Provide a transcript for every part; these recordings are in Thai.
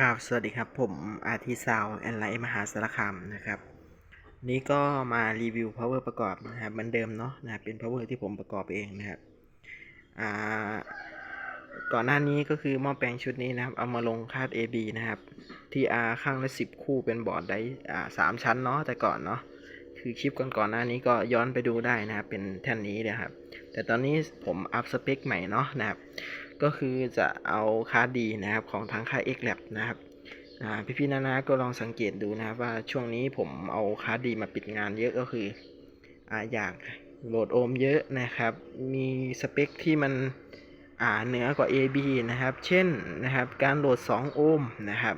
ครับสวัสดีครับผมอาทิซาวแอนไลท์มหาสารคามนะครับ นี้ก็มารีวิว power ประกอบนะครับมือนเดิมเนาะนะเป็น power ที่ผมประกอบเองนะครับอ่าก่อนหน้านี้ก็คือหม้อแปลงชุดนี้นะครับ เอามาลงคาด AB นะครับ TR ข้างละ 10 คู่เป็นบอร์ดได้อ่าสามชั้นเนาะแต่ก่อนเนาะคือคลิปก่อนๆหน้านี้ก็ย้อนไปดูได้นะครับ เป็นแท่นนี้นะครับ แต่ตอนนี้ผมอัพสเปคใหม่เนาะนะครับ ก็คือจะเอาค่าดีนะครับของทางค่าย x l a b นะครับอ่พี่ๆนานาก็ลองสังเกตดูนะครับว่าช่วงนี้ผมเอาค่าดีมาปิดงานเยอะก็คืออ่าอยากโหลดโอห์มเยอะนะครับ มีสเปคที่มันอ่าเหนือกว่า AB นะครับ เช่นนะครับการโหลด 2 โอห์มนะครับ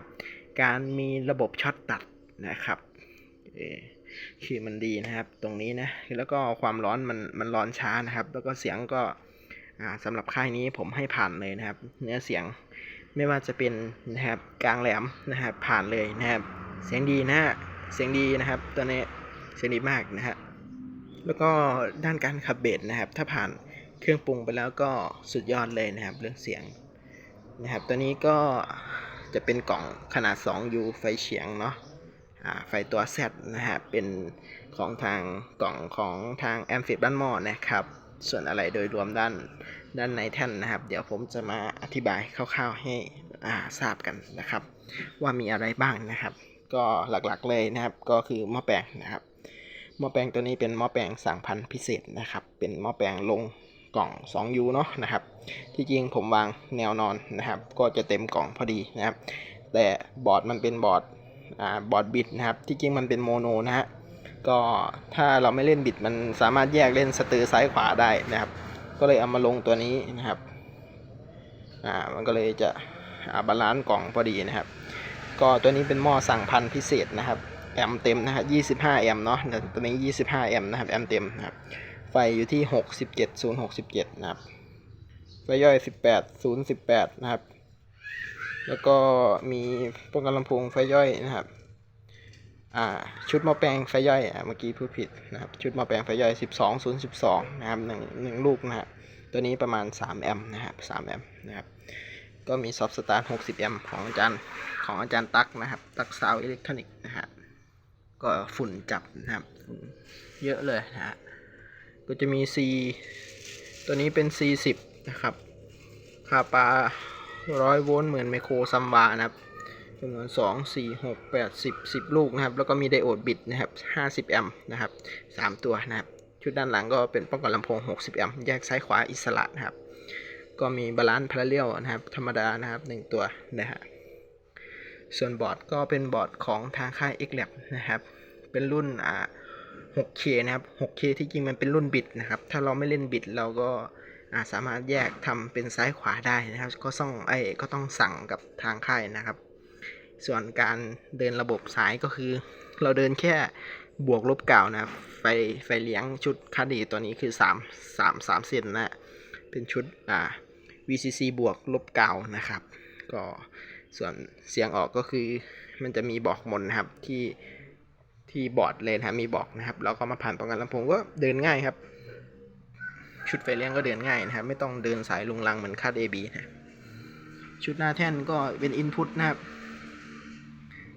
การมีระบบช็อตตัดนะครับคือมันดีนะครับตรงนี้นะแล้วก็ความร้อนมันมันร้อนช้านะครับ แล้วก็เสียงก็ สำหรับค่ายนี้ผมให้ผ่านเลยนะครับ เนื้อเสียงไม่ว่าจะเป็นนะครับกลางแหลมนะครับผ่านเลยนะครับ เสียงดีนะฮะเสียงดีนะครับตัวนี้เสียงดีมากนะฮะแล้วก็ด้านการขับเบสนะครับ ถ้าผ่านเครื่องปรุงไปแล้วก็สุดยอดเลยนะครับ เรื่องเสียงนะครับ ตัวนี้ก็จะเป็นกล่องขนาด 2U ไฟเฉียงเนาะไฟตัว Z นะฮะเป็นของทางกล่องของทางแอมฟิบบ้านหม้อนะครับ ส่วนอะไรโดยรวมด้านด้านในแท่นนะครับ เดี๋ยวผมจะมาอธิบายคร่าวๆให้ทราบกันนะครับ ว่ามีอะไรบ้างนะครับ ก็หลักๆเลยนะครับก็คือหม้อแปลงนะครับหม้อแปลงตัวนี้เป็นหม้อแปลงสั่งพันพิเศษนะครับ เป็นหม้อแปลงลงกล่อง 2U เนาะนะครับ ที่จริงผมวางแนวนอนนะครับ ก็จะเต็มกล่องพอดีนะครับ แต่บอร์ดมันเป็นบอร์ดอ่าบอร์ดบิดนะครับ ที่จริงมันเป็นโมโนนะฮะ ก็ถ้าเราไม่เล่นบิดมันสามารถแยกเล่นสเตอร์ซ้ายขวาได้นะครับ ก็เลยเอามาลงตัวนี้นะครับอ่ามันก็เลยจะาบาลานซ์กล่องพอดีนะครับ ก็ตัวนี้เป็นหม้อสั่งพันพิเศษนะครับแอมป์เต็มนะครับ25 แอมป์เนาะตัวนี้ 25 แอมป์นะครับ แอมป์เต็มนะครับ ไฟอยู่ที่ 67 067 นะครับ ไฟย่อย 18 018 นะครับ แล้วก็มีป้องกันลำโพงไฟย่อยนะครับ อ่าชุดหม้อแปลงไฟย่อยอ่าเมื่อกี้พูดผิดนะครับชุดหม้อแปลงไฟย่อย 12 0 12 นะครับหนึ่งหนึ่งลูกนะฮะตัวนี้ประมาณ 3 แอมป์นะครับ3แอมป์นะครับก็มีซอฟต์สตาร์ท60 แอมป์ของอาจารย์ของอาจารย์ตั๊กนะครับ ตั๊กซาวอิเล็กทรอนิกส์นะฮะก็ฝุ่นจับนะครับฝุ่นเยอะเลยนะฮะก็จะมี C ตัวนี้เป็น C10 นะครับคาปา100 โวลต์เหมือนไมโครซัมบานะครับ จำนวน 2 4 6 8 10 10 ลูกนะครับ แล้วก็มีไดโอดบิดนะครับ 50 แอมป์นะครับ 3 ตัวนะครับ ชุดด้านหลังก็เป็นป้องกันลำโพง 60 แอมป์แยกซ้ายขวาอิสระนะครับ ก็มีบาลานซ์พาราเรลนะครับ ธรรมดานะครับ 1 ตัวนะฮะ ส่วนบอร์ดก็เป็นบอร์ดของทางค่าย x l a b นะครับ เป็นรุ่นอ่า 6K นะครับ 6K ที่จริงมันเป็นรุ่นบิดนะครับ ถ้าเราไม่เล่นบิดเราก็อาสามารถแยกทำเป็นซ้ายขวาได้นะครับ ก็ต้องไอ้ก็ต้องสั่งกับทางค่ายนะครับ ส่วนการเดินระบบสายก็คือ เราเดินแค่บวกลบเก่านะ ไฟไฟเลี้ยงชุดคาดีตัวนี้คือ 3 3 3เซนนะ เป็นชุดอ่า VCC บวกลบเก่านะครับ ก็ส่วนเสียงออกก็คือมันจะมีบอกมนนะครับที่ที่บอร์ดเลยนะมีบอกนะครับ แล้วก็มาผ่านป้องกันลำโพงก็เดินง่ายครับ ชุดไฟเลี้ยงก็เดินง่ายนะครับ ไม่ต้องเดินสายลุงลังเหมือนคาด AB นะชุดหน้าแท่นก็เป็น Input นะครับ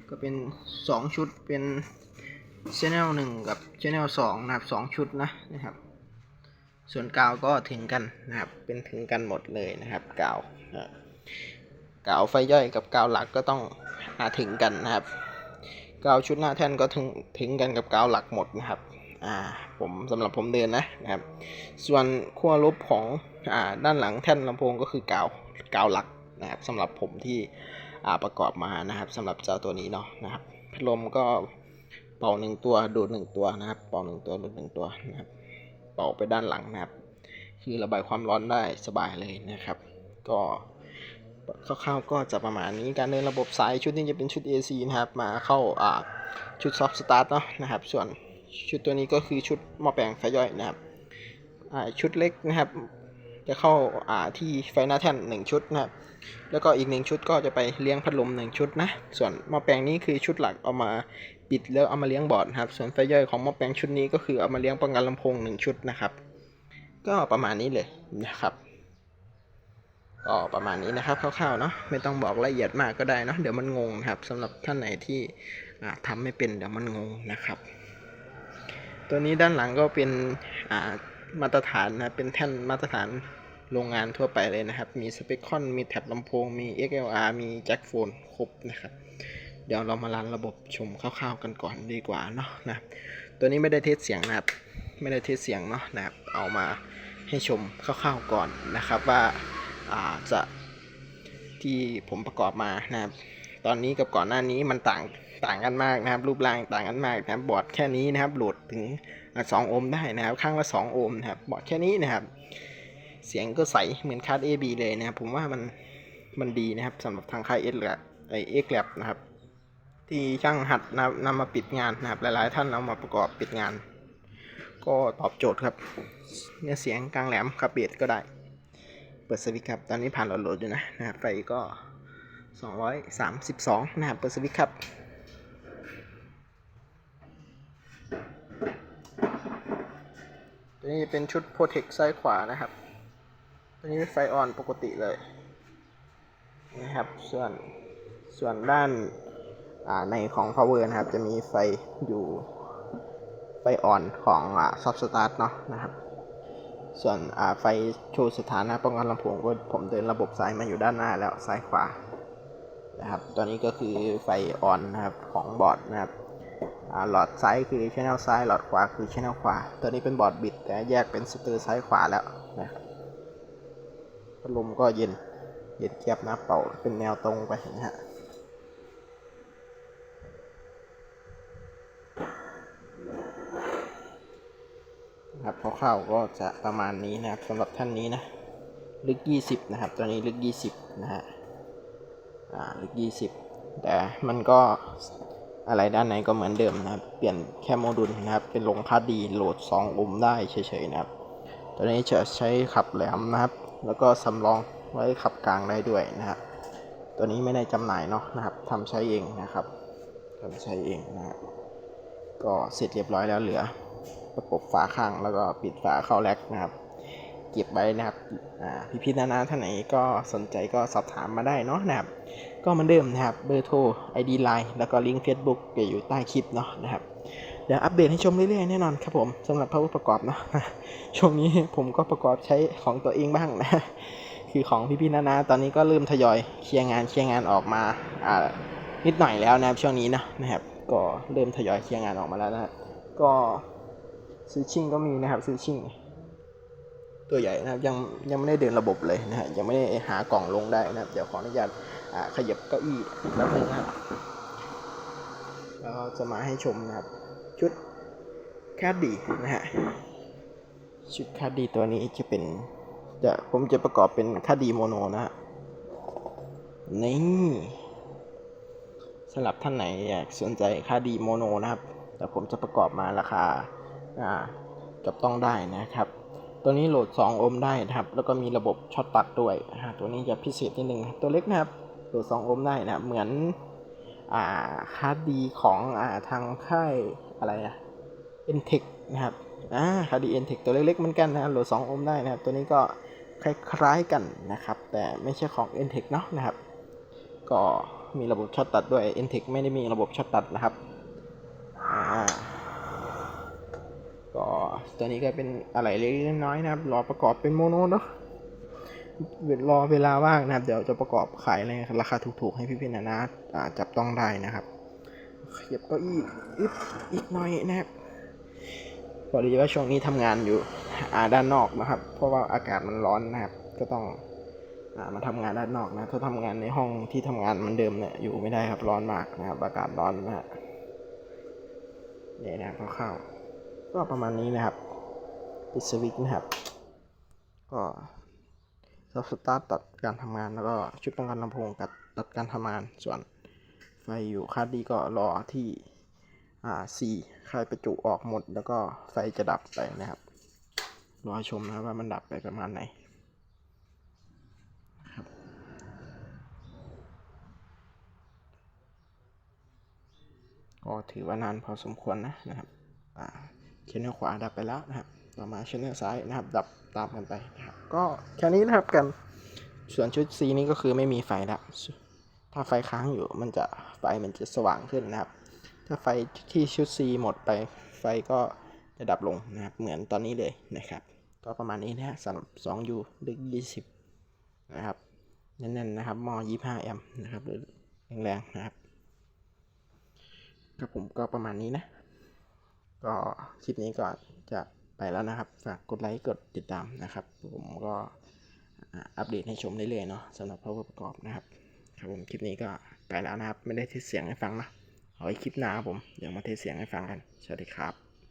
ก็เป็น 2 ชุดเป็น Channel 1 กับ Channel 2 นะครับ 2 ชุดนะนะครับ ส่วนกาวก็ถึงกันนะครับ เป็นถึงกันหมดเลยนะครับกาวกาวไฟย่อยกับกาวหลักก็ต้องหาถึงกันนะครับกาวชุดหน้าแท่นก็ถึงถึงกันกับกาวหลักหมดนะครับอ่าผมสำหรับผมเดินนะนะครับ ส่วนขั้วลบของอ่าด้านหลังแท่นลำโพงก็คือกาวกาวหลักนะครับสำหรับผมที่ ประกอบมานะครับสำหรับเจ้าตัวนี้เนาะนะครับพัดลมก็เป่าหนึ่งตัวดูดหนึ่งตัวนะครับ เป่าหนึ่งตัวดูดหนึ่งตัวนะครับ เป่าไปด้านหลังนะครับ คือระบายความร้อนได้สบายเลยนะครับ ก็คร่าวๆก็จะประมาณนี้การเดินระบบสายชุดนี้จะเป็นชุด AC นะครับ มาเข้าอ่าชุดซอฟต์สตาร์ทเนาะนะครับ ส่วนชุดตัวนี้ก็คือชุดหม้อแปลงไฟย่อยนะครับชุดเล็กนะครับ จะเข้าอ่าที่ไฟหน้าแท่นหนึ่งชุดนะครับแล้วก็อีกหนึ่งชุดก็จะไปเลี้ยงพัดลมหนึ่งชุดนะ ส่วนหม้อแปลงนี้คือชุดหลักเอามาปิดแล้วเอามาเลี้ยงบอร์ดนะครับ ส่วนไฟย่อยของหม้อแปลงชุดนี้ก็คือเอามาเลี้ยงป้องกันลำโพงหนึ่งชุดนะครับ ก็ประมาณนี้เลยนะครับกก็ประมาณนี้นะครับคร่าวๆเนาะไม่ต้องบอกละเอียดมากก็ได้เนาะเดี๋ยวมันงงนะครับสำหรับท่านไหนที่อ่าทำไม่เป็นเดี๋ยวมันงงนะครับ ตัวนี้ด้านหลังก็เป็นอ่ามาตรฐานนะเป็นแท่นมาตรฐาน โรงงานทั่วไปเลยนะครับ มีสเปคคอน มีแท็บลำโพง มี XLR มีแจ็คโฟนครบนะครับ เดี๋ยวเรามารันระบบชมคร่าวๆกันก่อนดีกว่าเนาะนะตัวนี้ไม่ได้เทสเสียงนะครับ ไม่ได้เทสเสียงเนาะนะครับ เอามาให้ชมคร่าวๆก่อนนะครับว่าาจะที่ผมประกอบมานะครับ ตอนนี้กับก่อนหน้านี้มันต่างต่างกันมากนะครับ รูปร่างต่างกันมากนะครับ บอร์ดแค่นี้นะครับโหลดถึงอะ2โอห์มได้นะครับ ข้างละ 2 โอห์มนะครับ บอร์ดแค่นี้นะครับ เสียงก็ใสเหมือนคาร์ด AB เลยนะครับ ผมว่ามันมันดีนะครับสำหรับทางค่ายเอสแลไอเอ็กแลบนะครับ ที่ช่างหัดนำนำมาปิดงานนะครับ หลายๆ ท่านเอามาประกอบปิดงาน ก็ตอบโจทย์ครับเนื้อเสียงกลางแหลมขับเบสก็ได้ เปิดสวิตช์ครับ ตอนนี้ผ่านโหลดอยู่นะนะครับไฟก็ 232 นะครับ เปิดสวิตช์ครับตัวนี้เป็นชุดโปรเทคซ้ายขวานะครับ ตัวนี้เป็นไฟออนปกติเลยนะครับส่วนส่วนด้านอ่าในของ power นะครับ จะมีไฟอยู่ไฟอ่อนของอ่า soft start เนาะนะครับ ส่วนอ่าไฟโชว์สถานะป้องกันลำโพงก็ผมเดินระบบสายมาอยู่ด้านหน้าแล้วซ้ายขวานะครับตัวนี้ก็คือไฟออนนะครับของบอร์ดนะครับหลอดซ้ายคือช anel ซ้ายหลอดขวาคือช anel ขวา ตัวนี้เป็นบอร์ดบิดแต่แยกเป็นสเตอร์ซ้ายขวาแล้วนะครับ พัดลมก็เย็น เย็นเกียบนะเป่าเป็นแนวตรงไปนะฮะนะครับคร่าวๆก็จะประมาณนี้นะครับสำหรับท่านนี้นะ ลึก 20 นะครับ ตัวนี้ลึก 20 นะฮะอ่าลึก 20 แต่มันก็อะไรด้านในก็เหมือนเดิมนะครับ เปลี่ยนแค่โมดูลนะครับ เป็นลงคาดดีโหลด 2 โอห์มได้เฉยๆนะครับ ตัวนี้จะใช้ขับแหลมนะครับ แล้วก็สำรองไว้ขับกลางได้ด้วยนะครับตัวนี้ไม่ได้จำหน่ายเนาะนะครับทำใช้เองนะครับทำใช้เองนะครับก็เสร็จเรียบร้อยแล้วเหลือ ประกบฝาข้างแล้วก็ปิดฝาเข้าแร็กนะครับ เก็บไว้นะครับพี่พี่ๆนานาท่านไหนก็สนใจก็สอบถามมาได้เนาะนะครับ ก็เหมือนเดิมนะครับเบอร์โทร ID Line แล้วก็ลิงก์ Facebook จะอยู่ใต้คลิปเนาะนะครับ เดี๋ยวอัปเดตให้ชมเรื่อยๆแน่นอนครับผมสำหรับ power ประกอบเนาะช่วงนี้ผมก็ประกอบใช้ของตัวเองบ้างนะคือของพี่ๆนานาตอนนี้ก็เริ่มทยอยเคลียร์งานเคลียร์งานออกมาอ่านิดหน่อยแล้วนะครับช่วงนี้นะนะครับ ก็เริ่มทยอยเคลียร์งานออกมาแล้วนะก็ซื้อชิ่งก็มีนะครับซื้อชิ่งตัวใหญ่นะครับยังยังไม่ได้เดินระบบเลยนะฮะยังไม่ได้หากล่องลงได้นะครับเดี๋ยวขออนุญาตอ่าขยับเก้าอี้แป๊บนึงนะครับแล้วจะมาให้ชมนะครับ ชุดคาดดีนะฮะชุดคาดดีตัวนี้จะเป็นจะผมจะประกอบเป็นคาดดีโมโนนะฮะนี่สำหรับท่านไหนอยากสนใจคาดดีโมโนนะครับ แต่ผมจะประกอบมาราคาอ่าจับต้องได้นะครับตัวนี้โหลด 2 โอห์มได้นะครับ แล้วก็มีระบบช็อตตัดด้วยอ่าตัวนี้จะพิเศษนิดนึงตัวเล็กนะครับ โหลด 2 โอห์มได้นะเหมือนอ่าคาร์ดดีของอ่าทางค่าย อะไรอะ Entech นะครับอ่าคาดี Entech ตัวเล็กๆเหมือนกันนะครับโหลด 2 โอห์มได้นะครับ ตัวนี้ก็คล้ายๆกันนะครับ แต่ไม่ใช่ของ Entech เนาะนะครับ ก็มีระบบช็อตตัดด้วย Entech ไม่ได้มีระบบช็อตตัดนะครับอ่าก็ตัวนี้ก็เป็นอะไรเล็กๆน้อยๆนะครับ รอประกอบเป็นโมโนเนาะเวลรอเวลาว่างนะครับ เดี๋ยวจะประกอบขายในราคาถูกๆ ให้พี่ๆนะนาจับต้องได้นะครับ ขยับเก้าอี้อึ๊บอีกหน่อยนะครับพอดีว่าช่วงนี้ทำงานอยู่อ่าด้านนอกนะครับ เพราะว่าอากาศมันร้อนนะครับ ก็ต้องอ่ามาทำงานด้านนอกนะ ถ้าทำงานในห้องที่ทำงานมันเดิมเนี่ยอยู่ไม่ได้ครับร้อนมากนะครับอากาศร้อนนะฮะนี่นะครับคร่าๆก็ประมาณนี้นะครับปิดสวิตช์นะครับ ก็ซับสตาร์ทตัดการทำงานแล้วก็ชุดป้องกันลำโพงตัดตัดการทำงานส่วน ไฟอยู่คาดดีก็รอที่อ่าสี่คายประจุออกหมด แล้วก็ไฟจะดับไปนะครับ รอชมนะครับว่ามันดับไปประมาณไหนก็ถือว่านานพอสมควรนะนะครับอ่าชแนลขวาดับไปแล้วนะครับ ต่อมาชแนลซ้ายนะครับ ดับตามกันไปนะครับ ก็แค่นี้นะครับกัน ส่วนชุด C นี้ก็คือไม่มีไฟและ ถ้าไฟค้างอยู่มันจะไฟมันจะสว่างขึ้นนะครับ ถ้าไฟที่ชุด C หมดไปไฟก็จะดับลงนะครับ เหมือนตอนนี้เลยนะครับ ก็ประมาณนี้นะสำหรับ 2U ดึก 20 นะครับแน่นๆนะครับมอ25 แอมป์นะครับหรือแรงๆนะครับครับผมก็ประมาณนี้นะ ก็คลิปนี้ก็จะไปแล้วนะครับ ฝากกดไลค์กดติดตามนะครับ ผมก็อัปเดตให้ชมเรื่อยๆเนาะสำหรับ power ประกอบนะครับ ครับผมคลิปนี้ก็ไปแล้วนะครับ ไม่ได้เทสเสียงให้ฟังนะเอาไว้คลิปหน้าครับผม เดี๋ยวมาเทสเสียงให้ฟังกัน สวัสดีครับ